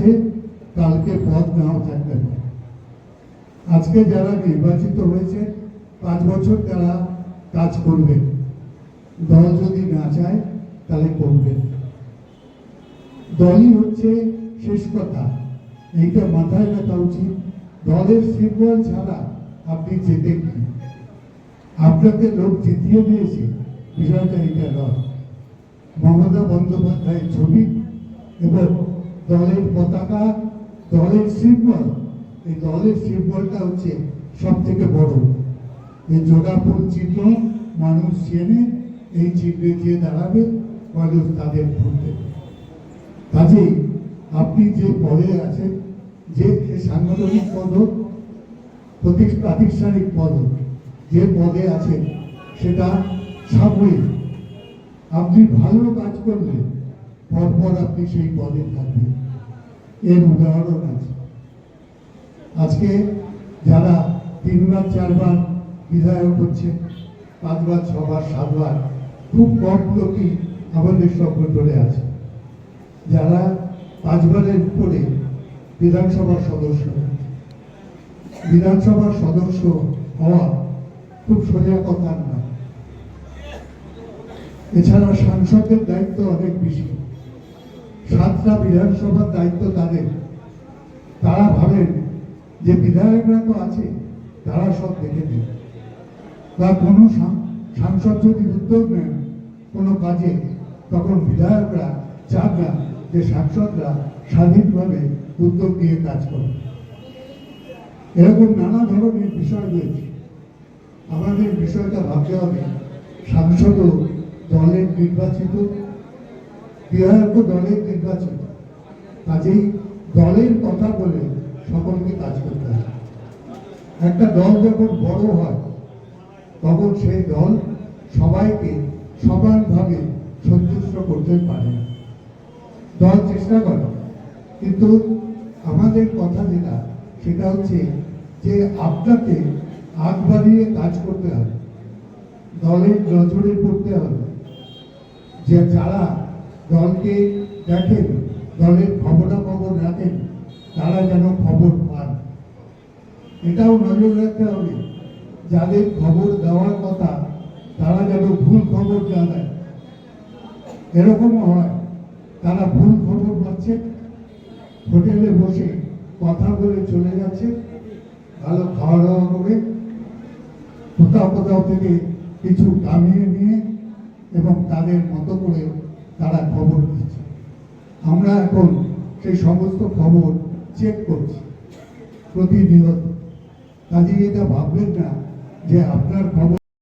আছে, কালকে পদ নাও থাকতে পারে আজকে যারা নির্বাচিত হয়েছে, পাঁচ বছর তারা কাজ করবে। দল যদি না চায়, তাহলে করবে। দলই হচ্ছে শেষ কথা। এইটা মাথায় রাখা উচিত। দলের সিম্বল ছাড়া আপনি যেতে কি আপনাকে লোক জিতিয়ে দিয়েছে। বিষয়টা এটা নয়। মমতা বন্দ্যোপাধ্যায়ের ছবি এবং দলের পতাকা, দলের সিম্বল এই দলের সিম্বলটা হচ্ছে সব থেকে বড়। এই যোগাপুর চিহ্ন মানুষ চেনে এই চিহ্নে দিয়ে দাঁড়াবে মানুষ তাদের ভোট। কাজেই আপনি যে পদে আছেন, যে সাংগঠনিক পদ প্রাতিষ্ঠানিক পদ, যে পদে আছেন, সেটা সাময়িক। আপনি ভালো কাজ করলে পরপর আপনি সেই পদে থাকবেন। এর উদাহরণ আছে। আজকে যারা তিনবার, চারবার বিধায়ক হচ্ছে পাঁচবার, ছবার, সাতবার, খুব কম লোকই আমাদের সংগঠনে আছে। যারা পাঁচবারের উপরে বিধানসভার সদস্য বিধানসভার সদস্য হওয়া খুব সোজা কথা না এছাড়া সাংসদের দায়িত্ব অনেক বেশি। সাতটা বিধানসভার দায়িত্ব তাদের। তারা ভাবেন যে বিধায়করা তো আছে, তারা সব দেখে দেবে বা কোনো সাংসদ যদি উদ্যোগ নেন কোনো কাজে, তখন বিধায়করা চান না যে সাংসদরা স্বাধীনভাবে উদ্যোগ নিয়ে কাজ করে এরকম নানা ধরনের বিষয় রয়েছে। আমাদের বিষয়টা ভাবতে হবে, সাংসদও দলের নির্বাচিত বিধায়কও দলের নির্বাচিত কাজেই দলের কথা বলে সকলকে কাজ করতে হবে একটা দল যখন বড় হয়, তখন সেই দল সবাইকে সমানভাবে সন্তুষ্ট করতে পারে। দল চেষ্টা করে। কিন্তু আমাদের কথা যেটা, সেটা হচ্ছে যে আপনাকে আগ বাড়িয়ে কাজ করতে হবে। দলের নজরে পড়তে হবে। যে যারা দলকে দেখেন, দলের খবরাখবর রাখেন, তারা যেন খবর পান। এটাও নজর রাখতে হবে। যাদের খবর দেওয়ার কথা, তারা যেন ভুল খবর না দেয় এরকমও হয়, তারা ভুল খবর পাচ্ছে, হোটেলে বসে কথা বলে চলে যাচ্ছে, ভালো খাওয়া দাওয়া করে, কোথাও কোথাও থেকে কিছু কামিয়ে নিয়ে এবং তাদের মতো করে খবর আমরা এখন সেই সমস্ত খবর চেক করছি প্রতিনিয়ত। কাজে এটা ভাববেন না যে আপনার খবর